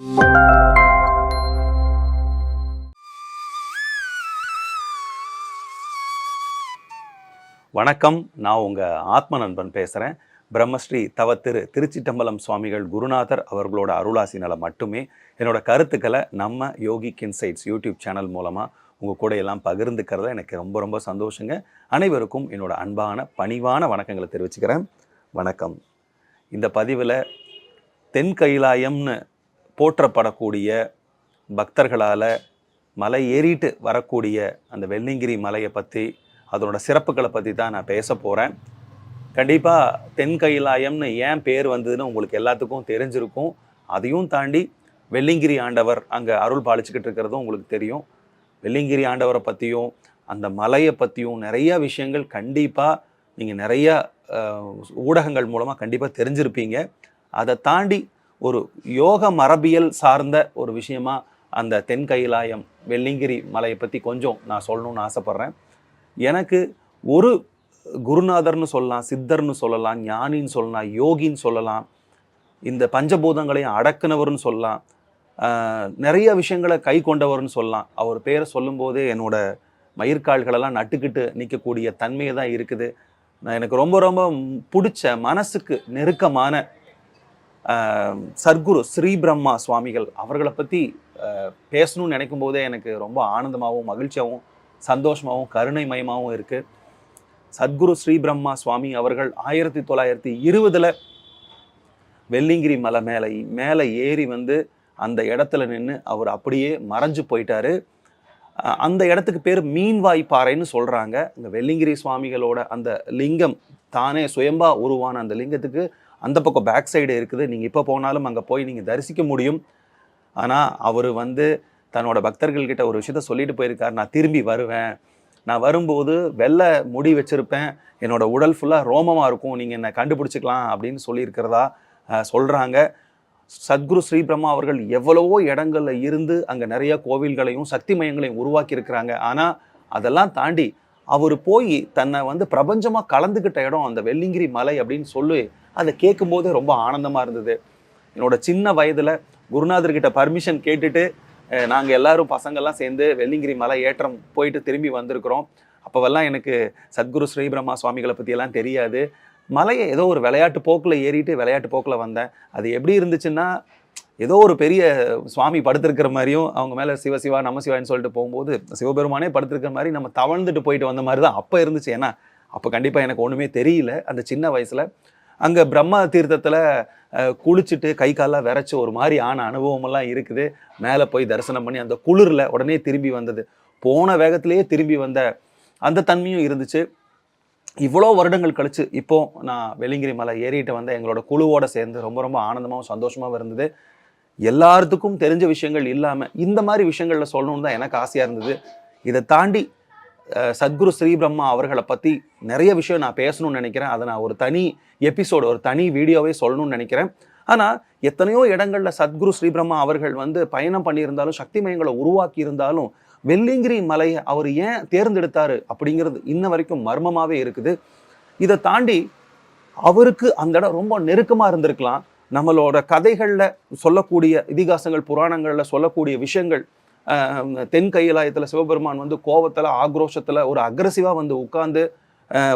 வணக்கம். நான் உங்கள் ஆத்ம நண்பன் பேசுகிறேன் பிரம்மஸ்ரீ தவ திரு திருச்சிட்டம்பலம் சுவாமிகள் குருநாதர் அவர்களோட அருளாசினால் மட்டுமே என்னோட கருத்துக்களை நம்ம யோகி கின்சைட்ஸ் யூடியூப் சேனல் மூலமாக உங்கள் கூட எல்லாம் பகிர்ந்துக்கிறத எனக்கு ரொம்ப ரொம்ப சந்தோஷங்க. அனைவருக்கும் என்னோட அன்பான பணிவான வணக்கங்களை தெரிவிச்சுக்கிறேன். வணக்கம். இந்த பதிவில் தென் கைலாயம்னு போற்றப்படக்கூடிய பக்தர்களால் மலை ஏறிட்டு வரக்கூடிய அந்த வெள்ளிங்கிரி மலையை பற்றி அதனோட சிறப்புகளை பற்றி தான் நான் பேச போகிறேன் கண்டிப்பாக தென் கைலாயம்னு ஏன் பேர் வந்ததுன்னு உங்களுக்கு எல்லாத்துக்கும் தெரிஞ்சிருக்கும். அதையும் தாண்டி வெள்ளிங்கிரி ஆண்டவர் அங்கே அருள் பாலிச்சுக்கிட்டு இருக்கிறதும் உங்களுக்கு தெரியும். வெள்ளிங்கிரி ஆண்டவரை பற்றியும் அந்த மலையை பற்றியும் நிறையா விஷயங்கள் கண்டிப்பாக நீங்கள் நிறையா ஊடகங்கள் மூலமாக கண்டிப்பாக தெரிஞ்சிருப்பீங்க. அதை தாண்டி ஒரு யோக மரபியல் சார்ந்த ஒரு விஷயமா அந்த தென் கைலாயம் வெள்ளிங்கிரி மலையை பற்றி கொஞ்சம் நான் சொல்லணும்னு ஆசைப்பட்றேன். எனக்கு ஒரு குருநாதர்னு சொல்லலாம் சித்தர்னு சொல்லலாம் ஞானின்னு சொல்லலாம் யோகின்னு சொல்லலாம் இந்த பஞ்சபூதங்களையும் அடக்குனவர்னு சொல்லலாம் நிறைய விஷயங்களை கை கொண்டவர்னு சொல்லலாம். அவர் பேரை சொல்லும்போதே என்னோட மயிர்கால்களெல்லாம் நட்டுக்கிட்டு நிற்கக்கூடிய தன்மையை தான் இருக்குது. நான் எனக்கு ரொம்ப ரொம்ப பிடிச்ச மனசுக்கு நெருக்கமான சர்க்குரு ஸ்ரீ பிரம்மா சுவாமிகள் அவர்களை பற்றி பேசணும்னு நினைக்கும் போதே எனக்கு ரொம்ப ஆனந்தமாகவும் மகிழ்ச்சியாகவும் சந்தோஷமாகவும் கருணைமயமாகவும் இருக்குது சத்குரு ஸ்ரீ பிரம்மா சுவாமி அவர்கள் ஆயிரத்தி தொள்ளாயிரத்தி இருபதில் வெள்ளிங்கிரி மலை மேலே மேலே ஏறி வந்து அந்த இடத்துல நின்று அவர் அப்படியே மறைஞ்சு போயிட்டாரு. அந்த இடத்துக்கு பேர் மீன்வாய் பாறைன்னு சொல்கிறாங்க இந்த வெள்ளிங்கிரி சுவாமிகளோட அந்த லிங்கம் தானே சுயம்பா உருவான அந்த லிங்கத்துக்கு அந்த பக்கம் பேக் சைடு இருக்குது. நீங்கள் இப்போ போனாலும் அங்கே போய் நீங்கள் தரிசிக்க முடியும். ஆனால் அவர் வந்து தன்னோட பக்தர்கள்கிட்ட ஒரு விஷயத்த சொல்லிட்டு போயிருக்கார். நான் திரும்பி வருவேன். நான் வரும்போது வெள்ளை முடி வச்சுருப்பேன். என்னோட உடல் ஃபுல்லாக ரோமமாக இருக்கும். நீங்கள் என்னை கண்டுபிடிச்சிக்கலாம் அப்படின்னு சொல்லியிருக்கிறதா சொல்கிறாங்க சத்குரு ஸ்ரீ பிரம்மா அவர்கள் எவ்வளவோ இடங்களில் இருந்து அங்கே நிறைய கோவில்களையும் சக்தி மையங்களையும் உருவாக்கி இருக்கிறாங்க ஆனால் அதெல்லாம் தாண்டி அவர் போய் தன்னை வந்து பிரபஞ்சமாக கலந்துக்கிட்ட இடம் அந்த வெள்ளிங்கிரி மலை அப்படின்னு சொல்லி அதை கேட்கும்போது ரொம்ப ஆனந்தமாக இருந்தது. என்னோட சின்ன வயதில் குருநாதர்கிட்ட பர்மிஷன் கேட்டுட்டு நாங்கள் எல்லாரும் பசங்கள்லாம் சேர்ந்து வெள்ளிங்கிரி மலை ஏற்றம் போயிட்டு திரும்பி வந்திருக்கிறோம். அப்போவெல்லாம் எனக்கு சத்குரு ஸ்ரீபிரம்மா சுவாமிகளை பற்றியெல்லாம் தெரியாது. மலையை ஏதோ ஒரு விளையாட்டு போக்கில் ஏறிட்டு விளையாட்டு போக்கில் வந்தேன். அது எப்படி இருந்துச்சுன்னா ஏதோ ஒரு பெரிய சுவாமி படுத்திருக்கிற மாதிரியும் அவங்க மேலே சிவ சிவா நம சிவான்னு சொல்லிட்டு போகும்போது சிவபெருமானே படுத்திருக்கிற மாதிரி நம்ம தவழ்ந்துட்டு போயிட்டு வந்த மாதிரி தான் அப்போ இருந்துச்சு. ஏன்னா அப்போ கண்டிப்பாக எனக்கு ஒன்றுமே தெரியல. அந்த சின்ன வயசில் அங்கே பிரம்மா தீர்த்தத்தில் குளிச்சுட்டு கை காலெல்லாம் விரைச்சி ஒரு மாதிரி ஆன அனுபவமெல்லாம் இருக்குது. மேலே போய் தரிசனம் பண்ணி அந்த குளிரில் உடனே திரும்பி வந்தது. போன வேகத்திலேயே திரும்பி வந்த அந்த தன்மையும் இருந்துச்சு. இவ்வளோ வருடங்கள் கழிச்சு இப்போது நான் வெள்ளிங்கிரி மலை ஏறிட்டு வந்த எங்களோட குழுவோடு சேர்ந்து ரொம்ப ரொம்ப ஆனந்தமாகவும் சந்தோஷமாகவும் இருந்தது. எல்லாத்துக்கும் தெரிஞ்ச விஷயங்கள் இல்லாமல் இந்த மாதிரி விஷயங்களில் சொல்லணும்னு தான் எனக்கு ஆசையாக இருந்தது. இதை தாண்டி சத்குரு ஸ்ரீ பிரம்மா அவர்களை பற்றி நிறைய விஷயம் நான் பேசணும்னு நினைக்கிறேன். அதை நான் ஒரு தனி எபிசோடு ஒரு தனி வீடியோவே சொல்லணும்னு நினைக்கிறேன். ஆனால் எத்தனையோ இடங்களில் சத்குரு ஸ்ரீ பிரம்மா அவர்கள் வந்து பயணம் பண்ணியிருந்தாலும் சக்தி மயங்களை உருவாக்கி இருந்தாலும் வெள்ளிங்கிரி மலையை அவர் ஏன் தேர்ந்தெடுத்தார் அப்படிங்கிறது இன்ன வரைக்கும் மர்மமாகவே இருக்குது. இதை தாண்டி அவருக்கு அந்த இடம் ரொம்ப நெருக்கமாக இருந்திருக்கலாம். நம்மளோட கதைகளில் சொல்லக்கூடிய இதிகாசங்கள் புராணங்களில் சொல்லக்கூடிய விஷயங்கள் தென் கையிலாயத்தில் சிவபெருமான் வந்து கோவத்தில் ஆக்ரோஷத்தில் ஒரு அக்ரஸிவாக வந்து உட்கார்ந்து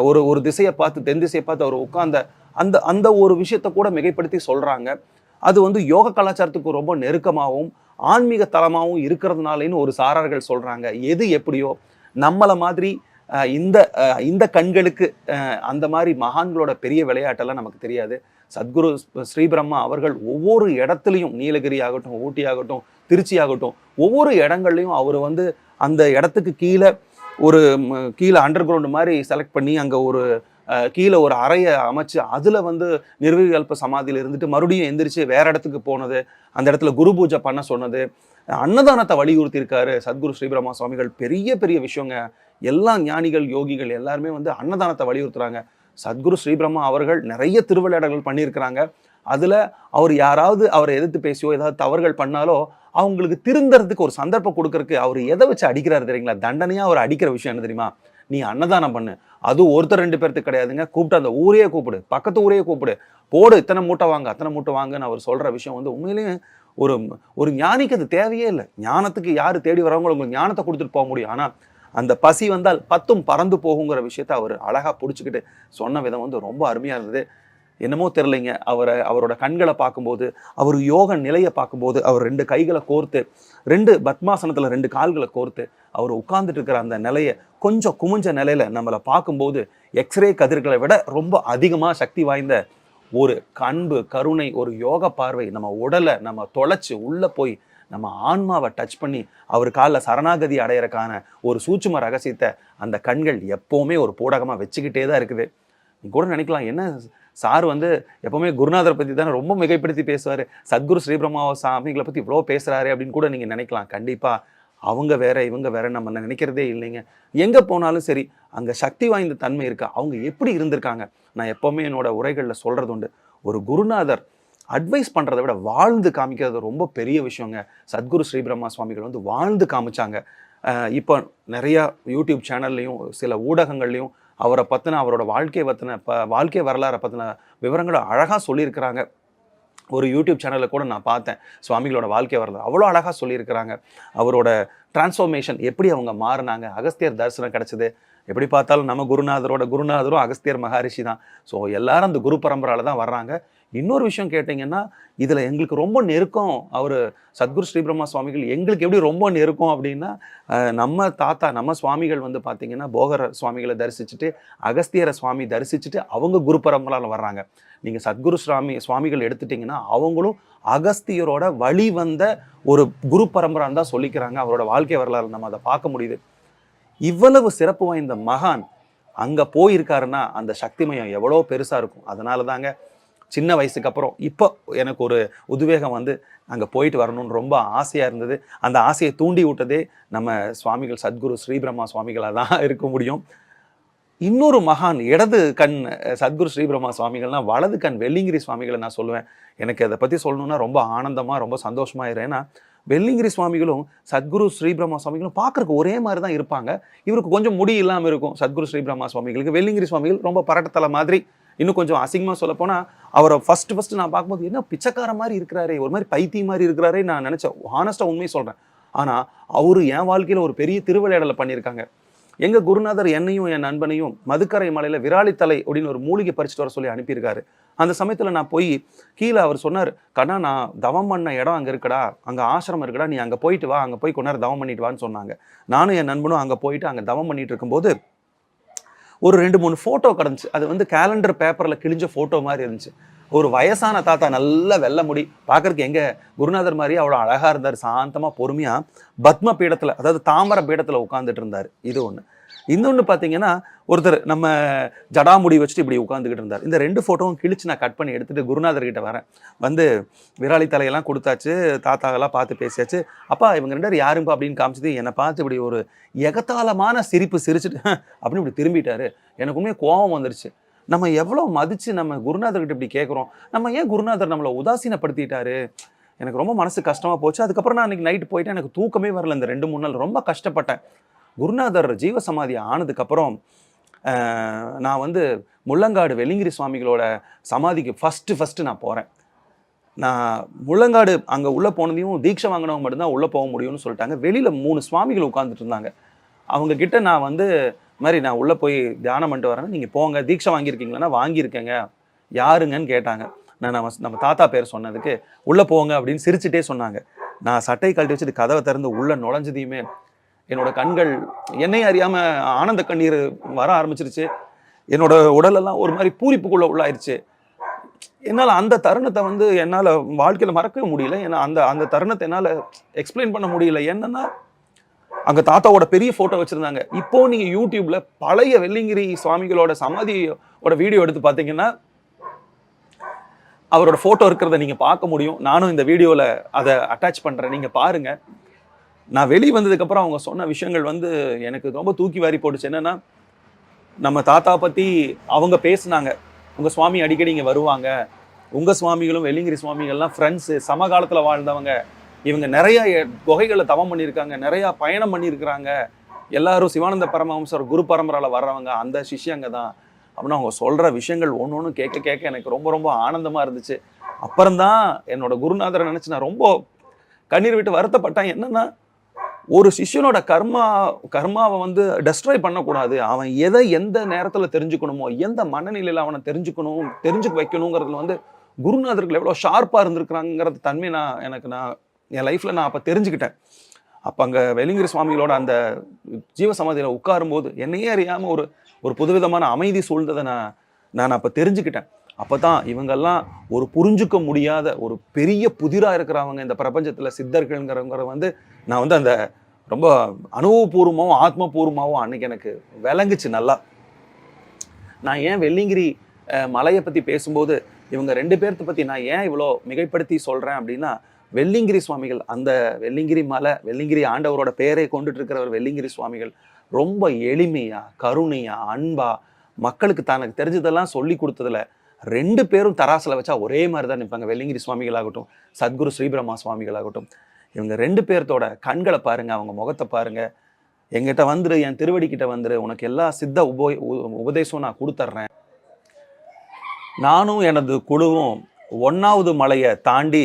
ஒரு ஒரு திசையை பார்த்து தென் திசையை பார்த்து அவர் உட்கார்ந்த அந்த அந்த ஒரு விஷயத்தை கூட மிகைப்படுத்தி சொல்கிறாங்க அது வந்து யோக கலாச்சாரத்துக்கு ரொம்ப நெருக்கமாகவும் ஆன்மீக தளமாகவும் இருக்கிறதுனாலேன்னு ஒரு சாரார்கள் சொல்கிறாங்க எது எப்படியோ நம்மளை மாதிரி இந்த இந்த கண்களுக்கு அந்த மாதிரி மகான்களோட பெரிய விளையாட்டெல்லாம் நமக்கு தெரியாது. சத்குரு ஸ்ரீபிரம்மா அவர்கள் ஒவ்வொரு இடத்துலையும் நீலகிரி ஆகட்டும் ஊட்டி ஆகட்டும் திருச்சி ஆகட்டும் ஒவ்வொரு இடங்கள்லையும் அவர் வந்து அந்த இடத்துக்கு கீழே ஒரு கீழே அண்டர் கிரவுண்டு மாதிரி செலக்ட் பண்ணி அங்கே ஒரு கீழே ஒரு அறையை அமைச்சு அதில் வந்து நிர்விகல்ப சமாதியில் இருந்துட்டு மறுபடியும் எந்திரிச்சு வேற இடத்துக்கு போனது அந்த இடத்துல குரு பூஜை பண்ண சொன்னது அன்னதானத்தை வலியுறுத்தியிருக்காரு சத்குரு ஸ்ரீபிரமா சுவாமிகள். பெரிய பெரிய விஷயங்க. எல்லா ஞானிகள் யோகிகள் எல்லாருமே வந்து அன்னதானத்தை வலியுறுத்துறாங்க. சத்குரு ஸ்ரீபிரம்மா அவர்கள் நிறைய திருவிளையாடல்கள் பண்ணியிருக்கிறாங்க. அதில் அவர் யாராவது அவரை எதிர்த்து பேசியோ ஏதாவது தவறுகள் பண்ணாலோ அவங்களுக்கு திருந்தறதுக்கு ஒரு சந்தர்ப்பம் கொடுக்கறதுக்கு அவர் எதை வச்சு அடிக்கிறாரு தெரியுங்களா? தண்டனையாக அவர் அடிக்கிற விஷயம் என்ன தெரியுமா? நீ அன்னதானம் பண்ணு. அது ஒருத்தர் ரெண்டு பேர்த்துக்கு கிடையாதுங்க. கூப்பிட்டு அந்த ஊரையே கூப்பிடு. பக்கத்து ஊரையே கூப்பிடு. போடு இத்தனை மூட்டை வாங்க அத்தனை மூட்டை வாங்கன்னு அவர் சொல்கிற விஷயம் வந்து உண்மையிலேயே ஒரு ஒரு ஞானிக்கு அது தேவையே இல்லை. ஞானத்துக்கு யார் தேடி வரவங்க உங்களுக்கு ஞானத்தை கொடுத்துட்டு போக முடியும். ஆனால் அந்த பசி வந்தால் பத்தும் பறந்து போகுங்கிற விஷயத்த அவர் அழகாக பிடிச்சிக்கிட்டு சொன்ன விதம் வந்து ரொம்ப அருமையாக இருந்தது. என்னமோ தெரிலைங்க அவரை அவரோட கண்களை பார்க்கும்போது அவர் யோக நிலையை பார்க்கும்போது அவர் ரெண்டு கைகளை கோர்த்து ரெண்டு பத்மாசனத்தில் ரெண்டு கால்களை கோர்த்து அவர் உட்கார்ந்துட்டு இருக்கிற அந்த நிலையை கொஞ்சம் குமிஞ்ச நிலையில நம்மளை பார்க்கும்போது எக்ஸ்ரே கதிர்களை விட ரொம்ப அதிகமாக சக்தி வாய்ந்த ஒரு அன்பு கருணை ஒரு யோக பார்வை நம்ம உடலை நம்ம தொலைச்சி உள்ளே போய் நம்ம ஆன்மாவை டச் பண்ணி அவர் காலில் சரணாகதி அடையிறக்கான ஒரு சூட்சும ரகசியத்தை அந்த கண்கள் எப்போவுமே ஒரு போடகமாக வச்சுக்கிட்டே தான் இருக்குது. நீ கூட நினைக்கலாம் என்ன சார் வந்து எப்போவுமே குருநாதரை பற்றி தானே ரொம்ப மிகைப்படுத்தி பேசுவார். சத்குரு ஸ்ரீபிரம்மா சாமிகளை பற்றி இவ்வளோ பேசுகிறாரு அப்படின்னு கூட நீங்கள் நினைக்கலாம். கண்டிப்பாக அவங்க வேற இவங்க வேற நம்ம நினைக்கிறதே இல்லைங்க. எங்கே போனாலும் சரி அங்கே சக்தி வாய்ந்த தன்மை இருக்கா. அவங்க எப்படி இருந்திருக்காங்க? நான் எப்போவுமே என்னோட உரைகளில் சொல்கிறது உண்டு. ஒரு குருநாதர் அட்வைஸ் பண்ணுறதை விட வாழ்ந்து காமிக்கிறது ரொம்ப பெரிய விஷயங்க. சத்குரு ஸ்ரீபிரம்மா சுவாமிகள் வந்து வாழ்ந்து காமிச்சாங்க. இப்போ நிறையா யூடியூப் சேனல்லையும் சில ஊடகங்கள்லையும் அவரை பற்றின அவரோட வாழ்க்கையை பற்றின ப வாழ்க்கை வரலாறை பற்றின விவரங்களை அழகாக சொல்லியிருக்கிறாங்க. ஒரு யூடியூப் சேனலில் கூட நான் பார்த்தேன். சுவாமிகளோட வாழ்க்கை வரலாறு அவ்வளோ அழகாக சொல்லியிருக்கிறாங்க. அவரோட டிரான்ஸ்ஃபர்மேஷன் எப்படி அவங்க மாறினாங்க அகஸ்தியர் தரிசனம் கிடச்சிது எப்படி பார்த்தாலும் நம்ம குருநாதரோட குருநாதரும் அகஸ்தியர் மகாரிஷி தான். ஸோ எல்லாரும் அந்த குரு பரம்பரால தான் வர்றாங்க. இன்னொரு விஷயம் கேட்டிங்கன்னா இதில் எங்களுக்கு ரொம்ப நெருக்கம். அவர் சத்குரு ஸ்ரீபிரம்மா சுவாமிகள் எங்களுக்கு எப்படி ரொம்ப நெருக்கம் அப்படின்னா நம்ம தாத்தா நம்ம சுவாமிகள் வந்து பார்த்தீங்கன்னா போகர சுவாமிகளை தரிசிச்சுட்டு அகஸ்தியர சுவாமி தரிசிச்சுட்டு அவங்க குரு பரம்பரால் வர்றாங்க. நீங்கள் சத்குரு சுவாமி சுவாமிகள் எடுத்துட்டிங்கன்னா அவங்களும் அகஸ்தியரோட வழி வந்த ஒரு குரு பரம்பரான்னு தான் சொல்லிக்கிறாங்க. அவரோட வாழ்க்கை வரலாறு நம்ம அதை பார்க்க முடியுது. இவ்வளவு சிறப்பு வாய்ந்த மகான் அங்கே போயிருக்காருன்னா அந்த சக்தி மையம் எவ்வளோ பெருசாக இருக்கும். அதனால தாங்க சின்ன வயசுக்கு அப்புறம் இப்போ எனக்கு ஒரு உத்வேகம் வந்து அங்கே போயிட்டு வரணும்னு ரொம்ப ஆசையாக இருந்தது. அந்த ஆசையை தூண்டி விட்டதே நம்ம சுவாமிகள் சத்குரு ஸ்ரீபிரம்மா சுவாமிகளாக தான் இருக்க முடியும். இன்னொரு மகான் இடது கண் சத்குரு ஸ்ரீபிரம்மா சுவாமிகள்னா வலது கண் வெள்ளிங்கிரி சுவாமிகளை நான் சொல்லுவேன். எனக்கு அதை பற்றி சொல்லணும்னா ரொம்ப ஆனந்தமாக ரொம்ப சந்தோஷமாக இரு. ஏன்னா வெள்ளிங்கிரி சுவாமிகளும் சத்குரு ஸ்ரீபிரம்மா சுவாமிகளும் பார்க்கறதுக்கு ஒரே மாதிரி தான் இருப்பாங்க. இவருக்கு கொஞ்சம் முடி இல்லாமல் இருக்கும் சத்குரு ஸ்ரீபிரம்மா சுவாமிகளுக்கு. வெள்ளிங்கிரி சுவாமிகள் ரொம்ப பரட்டத்தலை மாதிரி இன்னும் கொஞ்சம் அசிங்கமாக சொல்லப்போனால் அவரை ஃபர்ஸ்ட் ஃபர்ஸ்ட் நான் பார்க்கும்போது என்ன பிச்சைக்கார மாதிரி இருக்கிறாரே ஒரு மாதிரி பைத்தியம் மாதிரி இருக்கிறாரே நான் நினச்சேன் ஹானஸ்ட்டாக உண்மையை சொல்கிறேன் ஆனால் அவர் என் வாழ்க்கையில் ஒரு பெரிய திருவிளையாடலை பண்ணியிருக்காங்க. எங்கள் குருநாதர் என்னையும் என் நண்பனையும் மதுக்கரை மலையில் விராலித்தலை அப்படின்னு ஒரு மூலிகை பறிச்சுட்டு வர சொல்லி அனுப்பியிருக்காரு. அந்த சமயத்தில் நான் போய் கீழே அவர் சொன்னார் கண்ணா நான் தவம் பண்ண இடம் அங்கே இருக்கடா. அங்கே ஆசிரமம் இருக்கடா. நீ அங்கே போயிட்டு வா. அங்கே போய் கொஞ்ச நேரம் தவம் பண்ணிட்டு வான்னு சொன்னாங்க. நானும் என் நண்பனும் அங்கே போயிட்டு அங்கே தவம் பண்ணிட்டு இருக்கும்போது ஒரு ரெண்டு மூணு ஃபோட்டோ கிடந்துச்சு. அது வந்து கேலண்டர் பேப்பரில் கிழிஞ்ச ஃபோட்டோ மாதிரி இருந்துச்சு. ஒரு வயசான தாத்தா நல்ல வெள்ளை முடி. பார்க்கறதுக்கு எங்கே குருநாதர் மாதிரி அவ்வளோ அழகாக இருந்தார். சாந்தமாக பொறுமையாக பத்ம பீடத்தில் அதாவது தாமர பீடத்தில் உட்காந்துட்டு இருந்தார். இது ஒன்று இன்னொன்று பார்த்தீங்கன்னா ஒருத்தர் நம்ம ஜடாமுடி வச்சுட்டு இப்படி உட்காந்துக்கிட்டு இருந்தார். இந்த ரெண்டு ஃபோட்டோவும் கிழிச்சு நான் கட் பண்ணி எடுத்துட்டு குருநாதர்கிட்ட வரேன். வந்து விராலி தலையெல்லாம் கொடுத்தாச்சு தாத்தாவெல்லாம் பார்த்து பேசியாச்சு. அப்பா இவங்க ரெண்டு பேரும் யாருப்பா அப்படின்னு காமிச்சது என்னை பார்த்து இப்படி ஒரு எகத்தாளமான சிரிப்பு சிரிச்சுட்டு அப்படின்னு இப்படி திரும்பிட்டாரு. எனக்குமே கோபம் வந்துருச்சு. நம்ம எவ்வளோ மதித்து நம்ம குருநாதர்கிட்ட இப்படி கேட்குறோம் நம்ம ஏன் குருநாதர் நம்மளை உதாசீனப்படுத்திட்டாரு? எனக்கு ரொம்ப மனசு கஷ்டமாக போச்சு. அதுக்கப்புறம் நான் அன்றைக்கி நைட்டு போயிட்டு எனக்கு தூக்கமே வரல. இந்த ரெண்டு மூணு நாள் ரொம்ப கஷ்டப்பட்டேன். குருநாதர் ஜீவசமாதி ஆனதுக்கப்புறம் நான் வந்து முள்ளங்காடு வெள்ளிங்கிரி சுவாமிகளோட சமாதிக்கு ஃபஸ்ட்டு ஃபஸ்ட்டு நான் போகிறேன் நான் முள்ளங்காடு அங்கே உள்ளே போனதையும் தீட்சை வாங்கினவங்க மட்டும்தான் உள்ளே போக முடியும்னு சொல்லிட்டாங்க. வெளியில் மூணு சுவாமிகள் உட்காந்துட்டு இருந்தாங்க. அவங்கக்கிட்ட நான் வந்து மாதிரி நான் உள்ளே போய் தியானம் பண்ணிட்டு வரேன். நீங்கள் போங்க. தீட்சை வாங்கியிருக்கீங்களா? வாங்கியிருக்கேங்க. யாருங்கன்னு கேட்டாங்க. நான் நம்ம நம்ம தாத்தா பேர் சொன்னதுக்கு உள்ளே போங்க அப்படின்னு சிரிச்சுட்டே சொன்னாங்க. நான் சட்டை கழட்டி வச்சுட்டு கதவை திறந்து உள்ளே நுழைஞ்சதையுமே என்னோட கண்கள் என்னை அறியாமல் ஆனந்த கண்ணீர் வர ஆரம்பிச்சிருச்சு. என்னோட உடலெல்லாம் ஒரு மாதிரி பூரிப்புக்குள்ளே உள்ளாயிருச்சு. என்னால் அந்த தருணத்தை வந்து என்னால் வாழ்க்கையில் மறக்கவே முடியல. ஏன்னா அந்த அந்த தருணத்தை என்னால் எக்ஸ்பிளைன் பண்ண முடியல. என்னன்னா அங்கே தாத்தாவோட பெரிய ஃபோட்டோ வச்சுருந்தாங்க. இப்போ நீங்கள் யூடியூப்பில் பழைய வெள்ளிங்கிரி சுவாமிகளோட சமாதியோட வீடியோ எடுத்து பார்த்தீங்கன்னா அவரோட ஃபோட்டோ இருக்கிறத நீங்கள் பார்க்க முடியும். நானும் இந்த வீடியோவில் அதை அட்டாச் பண்ணுறேன் நீங்கள் பாருங்கள் நான் வெளியே வந்ததுக்கப்புறம் அவங்க சொன்ன விஷயங்கள் வந்து எனக்கு ரொம்ப தூக்கி வாரி போட்டுச்சு. என்னென்னா நம்ம தாத்தா பற்றி அவங்க பேசுனாங்க. உங்கள் சுவாமி அடிக்கடி இங்கே வருவாங்க. உங்கள் சுவாமிகளும் வெள்ளிங்கிரி சுவாமிகள்லாம் ஃப்ரெண்ட்ஸு சமகாலத்தில் வாழ்ந்தவங்க. இவங்க நிறையா எ- குகைகளை தவம் பண்ணியிருக்காங்க நிறையா பயணம் பண்ணியிருக்கிறாங்க. எல்லாரும் சிவானந்த பரமஹம்சர் குரு பரம்பராவில் வர்றவங்க அந்த சிஷ்யங்க தான். அப்படின்னு அவங்க சொல்கிற விஷயங்கள் ஒன்று ஒன்று கேட்க கேட்க எனக்கு ரொம்ப ரொம்ப ஆனந்தமாக இருந்துச்சு. அப்புறம்தான் என்னோட குருநாதரை நினச்சி நான் ரொம்ப கண்ணீர் விட்டு வருத்தப்பட்டேன். என்னென்னா ஒரு சிஷ்யனோட கர்மா கர்மாவை வந்து டெஸ்ட்ராய் பண்ணக்கூடாது. அவன் எதை எந்த நேரத்தில் தெரிஞ்சுக்கணுமோ எந்த மனநிலையில் அவனை தெரிஞ்சுக்கணும் தெரிஞ்சுக்க வைக்கணுங்கிறதுல வந்து குருநாதர்கள் எவ்வளோ ஷார்ப்பாக இருந்திருக்கிறாங்கிறது தன்மை நான் எனக்கு நான் என் லைஃப்பில் நான் அப்போ தெரிஞ்சுக்கிட்டேன். அப்போ அங்கே வெலிங்கிரி சுவாமிகளோட அந்த ஜீவசமாதியில் உட்காரும்போது என்னையே அறியாமல் ஒரு ஒரு புதுவிதமான அமைதி சூழ்ந்ததை நான் நான் அப்போ தெரிஞ்சுக்கிட்டேன். அப்போ தான் இவங்கெல்லாம் ஒரு புரிஞ்சுக்க முடியாத ஒரு பெரிய புதிராக இருக்கிறவங்க இந்த பிரபஞ்சத்தில் சித்தர்கள்ங்கிறவங்க வந்து நான் வந்து அந்த ரொம்ப அனுபவபூர்வமாகவும் ஆத்மபூர்வமாகவும் அன்னைக்கு எனக்கு விளங்குச்சு நல்லா. நான் ஏன் வெள்ளிங்கிரி மலையை பற்றி பேசும்போது இவங்க ரெண்டு பேர்த்த பற்றி நான் ஏன் இவ்வளோ மிகைப்படுத்தி சொல்கிறேன் அப்படின்னா வெள்ளிங்கிரி சுவாமிகள் அந்த வெள்ளிங்கிரி மலை வெள்ளிங்கிரி ஆண்டவரோட பேரை கொண்டுட்டு இருக்கிறவர் வெள்ளிங்கிரி சுவாமிகள் ரொம்ப எளிமையாக கருணையாக அன்பா மக்களுக்கு தனக்கு தெரிஞ்சதெல்லாம் சொல்லி கொடுத்ததுல ரெண்டு பேரும் தராசில் வச்சா ஒரே மாதிரி தான் நிற்பாங்க வெள்ளிங்கிரி சுவாமிகளாகட்டும் சத்குரு ஸ்ரீபிரமா சுவாமிகளாகட்டும். இவங்க ரெண்டு பேர்த்தோட கண்களை பாருங்கள் அவங்க முகத்தை பாருங்கள் எங்கிட்ட வந்துரு என் திருவடிக்கிட்ட வந்துரு உனக்கு எல்லா சித்த உபோ உ- உபதேசம் நான் கொடுத்துட்றேன் நானும் எனது குழுவும் ஒன்றாவது மலையை தாண்டி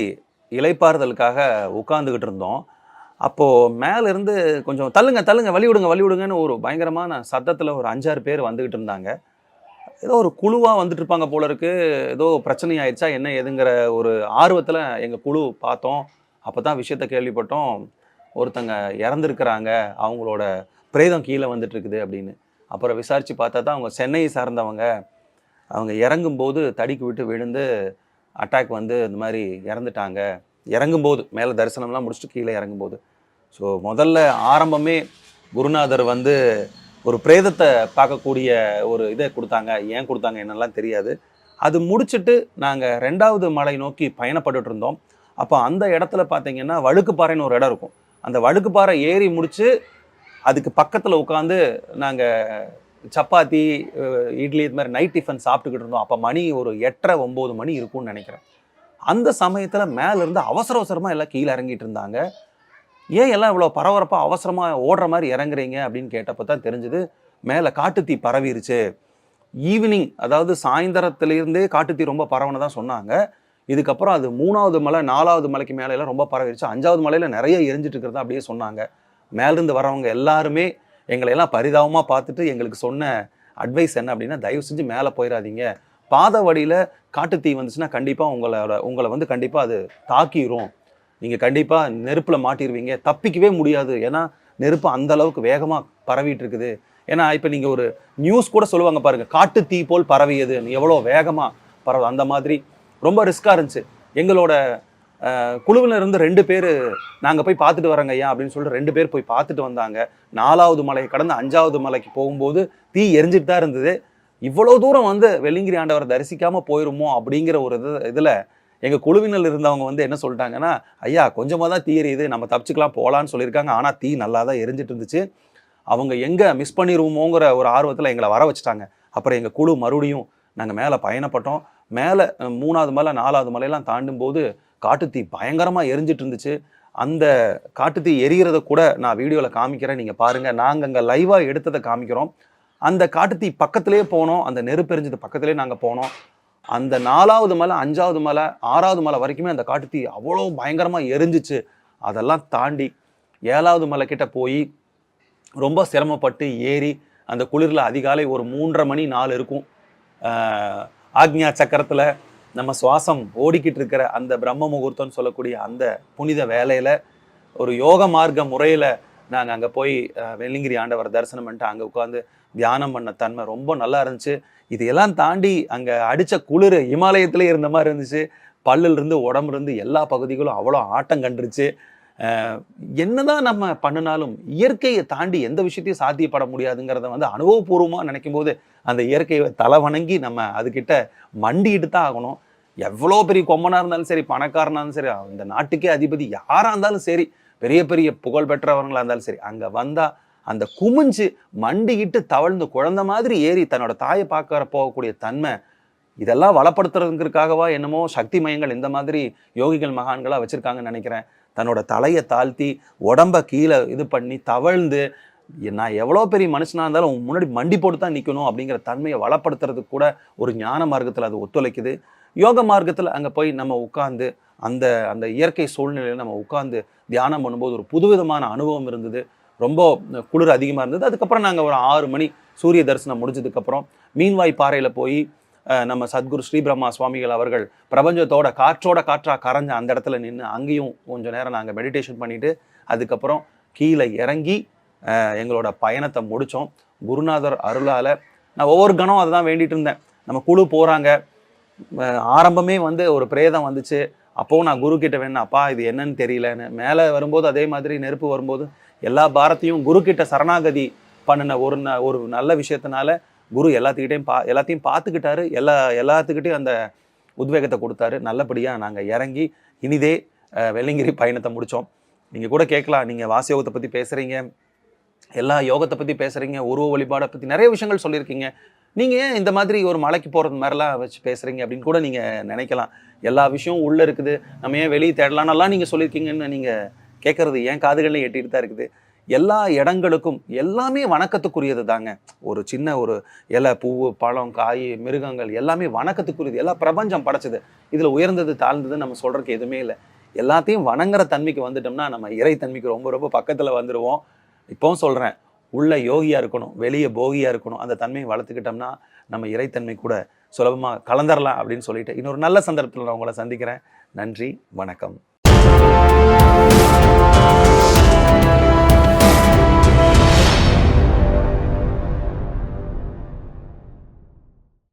இலைப்பாறுதலுக்காக உட்காந்துக்கிட்டு இருந்தோம். அப்போது மேலேருந்து கொஞ்சம் தள்ளுங்க தள்ளுங்க வழி விடுங்க வழி விடுங்கன்னு ஒரு பயங்கரமான சத்தத்தில் ஒரு அஞ்சாறு பேர் வந்துக்கிட்டு இருந்தாங்க. ஏதோ ஒரு குழுவாக வந்துட்டு இருப்பாங்க போல இருக்கு. ஏதோ பிரச்சனை ஆயிடுச்சா என்ன ஏதுங்கிற ஒரு ஆர்வத்தில் எங்கள் குழு பார்த்தோம். அப்போ தான் விஷயத்த கேள்விப்பட்டோம். ஒருத்தங்க இறந்துருக்கிறாங்க அவங்களோட பிரேதம் கீழே வந்துட்டு இருக்குது அப்படின்னு. அப்புறம் விசாரித்து பார்த்தா தான் அவங்க சென்னையை சார்ந்தவங்க. அவங்க இறங்கும்போது தடிக்கு விட்டு விழுந்து அட்டாக் வந்து இந்த மாதிரி இறந்துட்டாங்க. இறங்கும்போது மேலே தரிசனம்லாம் முடிச்சுட்டு கீழே இறங்கும்போது. ஸோ முதல்ல ஆரம்பமே குருநாதர் வந்து ஒரு பிரேதத்தை பார்க்கக்கூடிய ஒரு இதை கொடுத்தாங்க ஏன் கொடுத்தாங்க என்னெல்லாம் தெரியாது. அது முடிச்சுட்டு நாங்கள் ரெண்டாவது மலை நோக்கி பயணப்பட்டுட்டு இருந்தோம். அப்போ அந்த இடத்துல பார்த்தீங்கன்னா வழுக்குப்பாறைன்னு ஒரு இடம் இருக்கும். அந்த வழுக்குப்பாறை ஏறி முடித்து அதுக்கு பக்கத்தில் உட்காந்து நாங்கள் சப்பாத்தி இட்லி இது மாதிரி நைட் டிஃபன் சாப்பிட்டுக்கிட்டு இருந்தோம். அப்போ மணி ஒரு எட்டரை ஒம்பது மணி இருக்கும்னு நினைக்கிறேன். அந்த சமயத்தில் மேலேருந்து அவசர அவசரமாக எல்லாம் கீழே இறங்கிட்டு இருந்தாங்க. ஏன் எல்லாம் இவ்வளோ பரபரப்பாக அவசரமாக ஓடுற மாதிரி இறங்குறீங்க அப்படின்னு கேட்டப்போ தான் தெரிஞ்சுது மேலே காட்டுத்தீ பரவிருச்சு. ஈவினிங் அதாவது சாயந்தரத்துலேருந்தே காட்டுத்தீ ரொம்ப பரவனதான் சொன்னாங்க. இதுக்கப்புறம் அது மூணாவது மலை நாலாவது மலைக்கு மேலே ரொம்ப பரவிருச்சு. அஞ்சாவது மலையில் நிறைய எரிஞ்சிட்டு இருக்கிறதா அப்படியே சொன்னாங்க. மேலேருந்து வரவங்க எல்லாருமே எங்களை எல்லாம் பரிதாபமாக பார்த்துட்டு எங்களுக்கு சொன்ன அட்வைஸ் என்ன அப்படின்னா தயவு செஞ்சு மேலே போயிடாதீங்க பாத வழியில் காட்டுத்தீ வந்துச்சுன்னா கண்டிப்பாக உங்களோட உங்களை வந்து கண்டிப்பாக அது தாக்கிரும். நீங்கள் கண்டிப்பாக நெருப்பில் மாட்டிடுவீங்க தப்பிக்கவே முடியாது. ஏன்னா நெருப்பு அந்த அளவுக்கு வேகமாக பரவிட்டு இருக்குது ஏன்னா இப்போ நீங்கள் ஒரு நியூஸ் கூட சொல்லுவாங்க பாருங்கள் காட்டு தீ போல் பரவியது. எவ்வளோ வேகமாக பரவு அந்த மாதிரி ரொம்ப ரிஸ்க்காக இருந்துச்சு. எங்களோட குழுவில் இருந்து ரெண்டு பேர் நாங்கள் போய் பார்த்துட்டு வரோங்க ஐயா அப்படின்னு சொல்லிட்டு ரெண்டு பேர் போய் பார்த்துட்டு வந்தாங்க. நாலாவது மலையை கடந்து அஞ்சாவது மலைக்கு போகும்போது தீ எரிஞ்சிட்டு தான் இருந்தது. இவ்வளோ தூரம் வந்து வெள்ளிங்கிரி ஆண்டவரை தரிசிக்காமல் போயிருமோ அப்படிங்கிற ஒரு இது இதில் எங்கள் குழுவினர் இருந்தவங்க வந்து என்ன சொல்லிட்டாங்கன்னா ஐயா கொஞ்சமாக தான் தீ எரியுது நம்ம தப்பிச்சுக்கலாம் போகலான்னு சொல்லியிருக்காங்க. ஆனால் தீ நல்லா தான் எரிஞ்சிட்டு இருந்துச்சு. அவங்க எங்கே மிஸ் பண்ணிடுவோமோங்கிற ஒரு ஆர்வத்தில் எங்களை வர வச்சுட்டாங்க. அப்புறம் எங்கள் குழு மறுபடியும் நாங்கள் மேலே பயணப்பட்டோம். மேலே மூணாவது மலை நாலாவது மலையெல்லாம் தாண்டும் போது காட்டுத்தீ பயங்கரமாக எரிஞ்சிட்டு இருந்துச்சு. அந்த காட்டுத்தீ எரிகிறத கூட நான் வீடியோவில் காமிக்கிறேன். நீங்கள் பாருங்கள் நாங்கள் அங்கே லைவாக எடுத்ததை காமிக்கிறோம். அந்த காட்டுத்தீ பக்கத்துலேயே போனோம். அந்த நெருப்பு எரிஞ்சது நாங்கள் போனோம். அந்த நாலாவது மலை அஞ்சாவது மலை ஆறாவது மலை வரைக்குமே அந்த காட்டுத்தீ அவ்வளோ பயங்கரமாக எரிஞ்சிச்சு. அதெல்லாம் தாண்டி ஏழாவது மலை கிட்ட போய் ரொம்ப சிரமப்பட்டு ஏறி அந்த குளிரில் அதிகாலை ஒரு மூன்றரை மணி நாலு இருக்கும். ஆக்ஞா சக்கரத்தில் நம்ம சுவாசம் ஓடிக்கிட்டு இருக்கிற அந்த பிரம்ம முகூர்த்தம்னு சொல்லக்கூடிய அந்த புனித வேலையில் ஒரு யோக மார்க்க முறையில் நாங்கள் அங்கே போய் வெள்ளிங்கிரி ஆண்டவர் தரிசனம் பண்ணிட்டு அங்கே உட்காந்து தியானம் பண்ண தன்மை ரொம்ப நல்லா இருந்துச்சு. இதையெல்லாம் தாண்டி அங்கே அடித்த குளிர் இமாலயத்திலே இருந்த மாதிரி இருந்துச்சு. பல்லிலிருந்து உடம்புலேருந்து எல்லா பகுதிகளும் அவ்வளோ ஆட்டம் கண்டுருச்சு. என்னதான் நம்ம பண்ணினாலும் இயற்கையை தாண்டி எந்த விஷயத்தையும் சாத்தியப்பட முடியாதுங்கிறத வந்து அனுபவபூர்வமாக நினைக்கும் போது அந்த இயற்கையை தலை வணங்கி நம்ம அதுக்கிட்ட மண்டிக்கிட்டு தான் ஆகணும். எவ்வளோ பெரிய கொம்பனாக இருந்தாலும் சரி பணக்காரனாக இருந்தாலும் சரி இந்த நாட்டுக்கே அதிபதி யாராக இருந்தாலும் சரி பெரிய பெரிய புகழ் பெற்றவர்களாக இருந்தாலும் சரி அங்கே வந்தால் அந்த குமிஞ்சு மண்டிக்கிட்டு தவழ்ந்து குழந்தை மாதிரி ஏறி தன்னோட தாயை பார்க்கற போகக்கூடிய தன்மை இதெல்லாம் வளப்படுத்துறதுங்கிறதுக்காகவா என்னமோ சக்தி மையங்கள் இந்த மாதிரி யோகிகள் மகான்களாக வச்சுருக்காங்கன்னு நினைக்கிறேன். தன்னோட தலையை தாழ்த்தி உடம்ப கீழே இது பண்ணி தவழ்ந்து நான் எவ்வளோ பெரிய மனுஷனாக இருந்தாலும் முன்னாடி மண்டி போட்டு தான் நிற்கணும் அப்படிங்கிற தன்மையை வளப்படுத்துறதுக்கு கூட ஒரு ஞான மார்க்கத்தில் அது ஒத்துழைக்குது. யோக மார்க்கத்தில் அங்கே போய் நம்ம உட்காந்து அந்த அந்த இயற்கை சூழ்நிலையில் நம்ம உட்காந்து தியானம் பண்ணும்போது ஒரு புதுவிதமான அனுபவம் இருந்தது. ரொம்ப குளிர் அதிகமாக இருந்தது. அதுக்கப்புறம் நாங்கள் ஒரு ஆறு மணி சூரிய தரிசனம் முடிஞ்சதுக்கப்புறம் மீன்வாய் பாறையில் போய் நம்ம சத்குரு ஸ்ரீபிரம்மா சுவாமிகள் அவர்கள் பிரபஞ்சத்தோட காற்றோட காற்றாக கரைஞ்ச அந்த இடத்துல நின்று அங்கேயும் கொஞ்சம் நேரம் நாங்கள் மெடிடேஷன் பண்ணிவிட்டு அதுக்கப்புறம் கீழே இறங்கி எங்களோட பயணத்தை முடித்தோம் குருநாதர் அருளால் நான் ஒவ்வொரு கணம் அதை தான் வேண்டிகிட்டு இருந்தேன். நம்ம குழு போகிறாங்க ஆரம்பமே வந்து ஒரு பிரேதம் வந்துச்சு. அப்போவும் நான் குரு கிட்ட வேணும் அப்பா இது என்னன்னு தெரியலன்னு. மேலே வரும்போது அதே மாதிரி நெருப்பு வரும்போது எல்லா பாரத்தையும் குரு கிட்ட சரணாகதி பண்ணின ஒரு ந- ஒரு நல்ல விஷயத்தினால குரு எல்லாத்துக்கிட்டையும் பா எல்லாத்தையும் பார்த்துக்கிட்டாரு. எல்லா எல்லாத்துக்கிட்டையும் அந்த உத்வேகத்தை கொடுத்தாரு. நல்லபடியாக நாங்கள் இறங்கி இனிதே வெள்ளிங்கிரி பயணத்தை முடித்தோம் நீங்கள் கூட கேட்கலாம். நீங்கள் வாசயோகத்தை பற்றி பேசுகிறீங்க எல்லா யோகத்தை பற்றி பேசுகிறீங்க உருவ வழிபாடை பற்றி நிறைய விஷயங்கள் சொல்லியிருக்கீங்க. நீங்கள் ஏன் இந்த மாதிரி ஒரு மலைக்கு போகிறது மாதிரிலாம் வச்சு பேசுகிறீங்க அப்படின்னு கூட நீங்கள் நினைக்கலாம். எல்லா விஷயமும் உள்ளே இருக்குது. நம்ம ஏன் வெளியே தேடலாம்னெல்லாம் நீங்கள் சொல்லியிருக்கீங்கன்னு நீங்கள் கேட்குறது ஏன் காதுகளில் எட்டிட்டு தான் இருக்குது. எல்லா இடங்களுக்கும் எல்லாமே வணக்கத்துக்குரியது தாங்க. ஒரு சின்ன ஒரு இலை பூவு பழம் காய் மிருகங்கள் எல்லாமே வணக்கத்துக்குரியது. எல்லா பிரபஞ்சம் படைச்சது. இதில் உயர்ந்தது தாழ்ந்தது நம்ம சொல்கிறதுக்கு எதுவுமே இல்லை. எல்லாத்தையும் வணங்குற தன்மைக்கு வந்துட்டோம்னா நம்ம இறை தன்மைக்கு ரொம்ப ரொம்ப பக்கத்தில் வந்துடுவோம் இப்போவும் சொல்கிறேன் உள்ளே யோகியாக இருக்கணும் வெளியே போகியாக இருக்கணும் அந்த தன்மையை வளர்த்துக்கிட்டோம்னா நம்ம இறைத்தன்மை கூட சுலபமாக கலந்துரலாம் அப்படின்னு சொல்லிட்டு இன்னொரு நல்ல சந்தர்ப்பத்தில் நான் உங்களை சந்திக்கிறேன். நன்றி வணக்கம்.